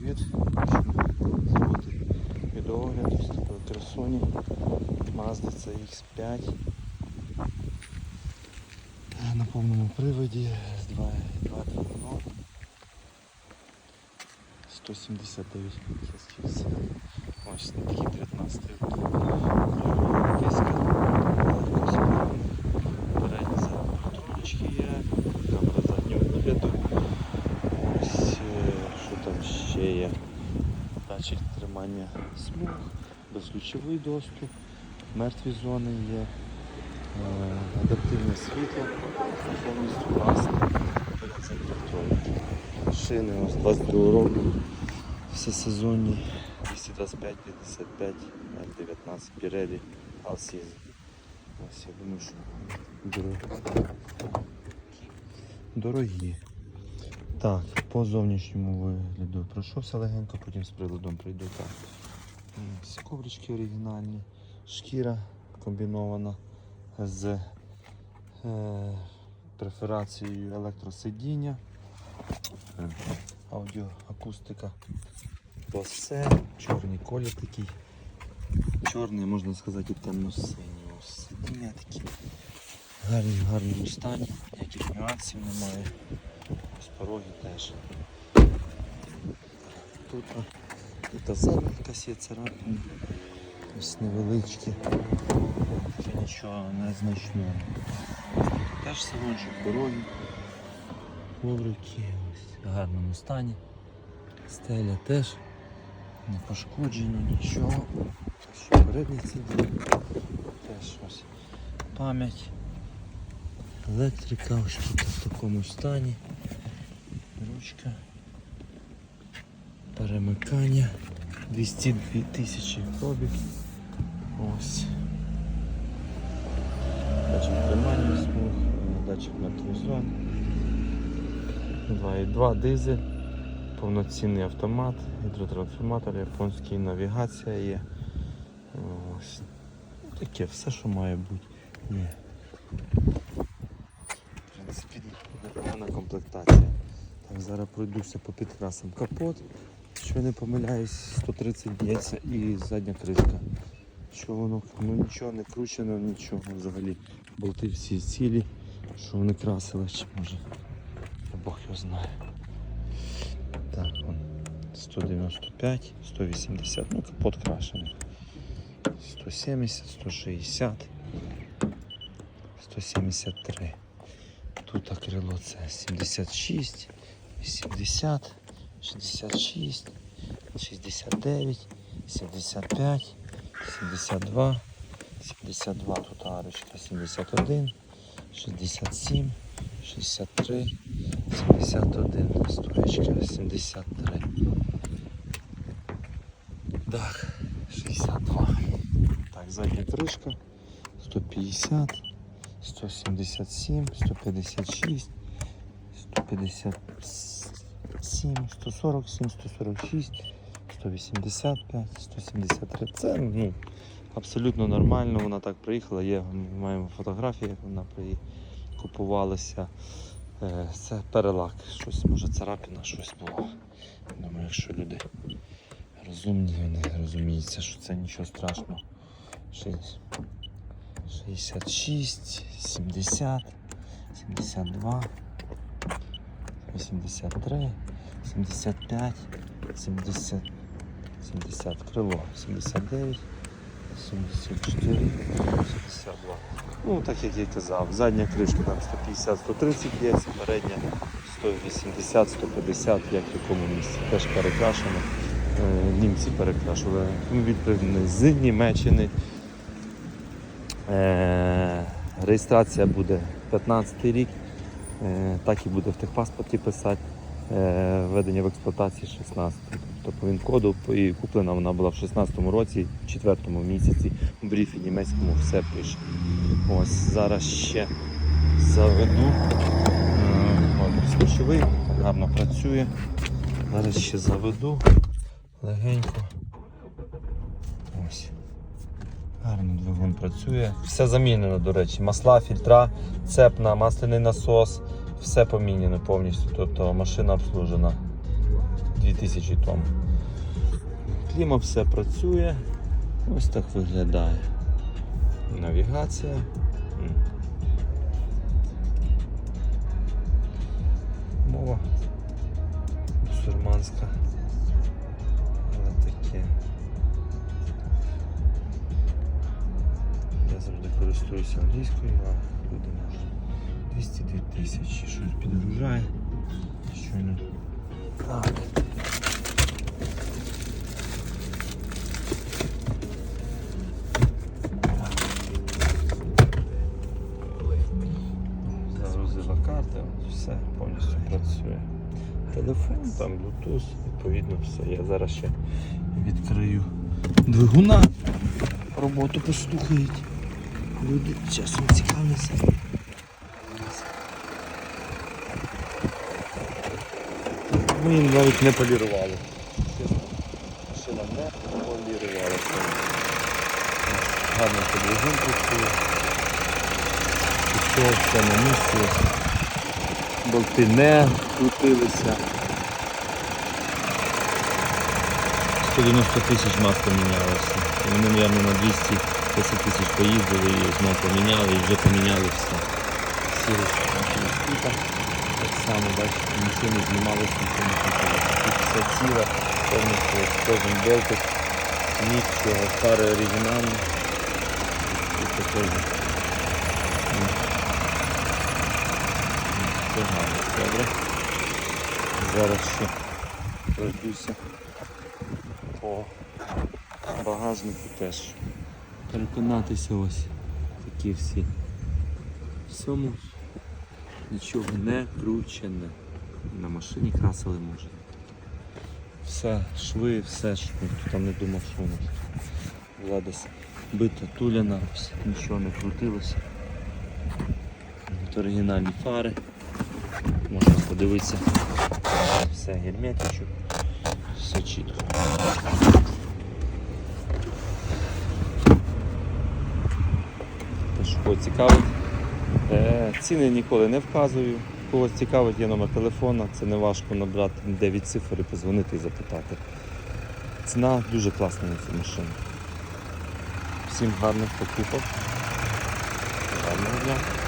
привіт! Зробити відеогляд ось такої красуні Mazda CX5 на повному приводі з 2 2 двигуном 179 кінських сил. Ось на такий 19 рік. Диски. Передні задні електронички є, Тримання смуг, безключовий доступ, мертві зони є, е, адаптивне світло, повністю власне, контроль. Шини ось 22 року, всесезонні 225, 55, 19 Pirelli All. Ось я думаю, що дорогі. Так, по зовнішньому вигляду пройшовся легенько, потім з приладом прийду так. М, коврички оригінальні, шкіра комбінована з е, преферацією електросидіння, е, аудіоакустика, босе, чорний колір такий. Чорний, можна сказати. Ось Сидіння такі гарні, в гарному стані, ніяких нюансів немає. Ось пороги теж. Тут, тут ззаду якась є царапина. Ось невеличкі. Вже нічого незначного. Теж салончик, пороги. Коврики ось в гарному стані. Стеля теж не пошкоджено, нічого. Що передні сидіння. Теж ось пам'ять. Електрика ось тут в такому стані. Ручка. Перемикання. 202 тисячі пробіг. Ось. Датчик тримання смуг, датчик на мертвозон. 2.2 дизель, повноцінний автомат, гідротрансформатор, японський навігація є. Ось. Таке все, що має бути. Є. В принципі, непогана комплектація. Так, зараз пройдуся по підкрасам. Капот, що не помиляюсь, 130 б'ється і задня кришка. Що воно ну нічого не кручено, нічого взагалі. Болти всі цілі, що вони красили, чи може. Бог його знає. Так, вон 195, 180, ну капот крашений. 170, 160, 173. Тут крило це 76, 80, 66, 69, 75, 72, 72 тут арочка, 71, 67, 63, 71, стоечка 73. Так, 62. Так, задня кришка 150, 177, 156, 157, 147, 146, 185, 173. Це ну, абсолютно нормально. Вона так приїхала. Є, ми маємо фотографії, як вона купувалася. Е, Це перелак. Щось, може царапина, щось було. Думаю, якщо люди розумні, вони розуміються, що це нічого страшного. 66, 70, 72, 83, 75, 70, 70 крило, 79, 74, 72. Ну, так як я казав, задня кришка там 150-130 є, передня 180-150, як в якому місці. Теж перекрашено. Е, Німці перекрашували. Автомобіль пригнаний з Німеччини. Е, Реєстрація буде 15 рік, так і буде в техпаспорті писати. Е, Введення в експлуатації 16. Тобто він-коду і куплена вона була в 16-му році, в 4 місяці, в бріфі німецькому все пише. Ось зараз ще заведу. Е, от, Скотчовий, гарно працює. Зараз ще заведу легенько. Ось. Гарно двигун працює. Все замінено, до речі. Масла, фільтра, цепна, масляний насос. Все поміняно повністю. Тобто машина обслужена. 2000 тонн. Кліма все працює. Ось так виглядає. Навігація. Мова мусульманська. Користуюся англійською, а люди можуть. 202 тисячі, щось підгружає. Щойно. Так. Карта, все повністю працює. Телефон, там Bluetooth, відповідно все. Я зараз ще відкрию двигуна. Роботу послухають. Люди часом цікавляться. Ми їм навіть не полірували. Чесно, Машина не полірувалася. Гарно підвигун працює. Все, все на місці. Болти не крутилися. 190 тисяч масло мінялося. І Вони, мабуть, на 210 тисяч поїздили і знову поміняли, і вже поміняли все. Всі тут. Так само, бачите, нічого не знімалося, нічого не. Тут все ціле, повністю кожен болтик, нічого, старий оригінальний. Тут також. Все гарно, добре. Зараз ще пройдуся по багажнику теж. Переконатися ось такі всі. Всьому нічого не кручене. На машині красили можна. Все, шви, все, ніхто там не думав, що у нас. Була десь бита туляна, нічого не крутилося. От оригінальні фари. Можна подивитися. Все герметичок. Все чітко. Тож, кого цікавить. Е, Ціни ніколи не вказую. Когось цікавить, є номер телефона, це не важко набрати 9 цифр і позвонити і запитати. Ціна дуже класна на цю машину. Всім гарних покупок. Гарного дня.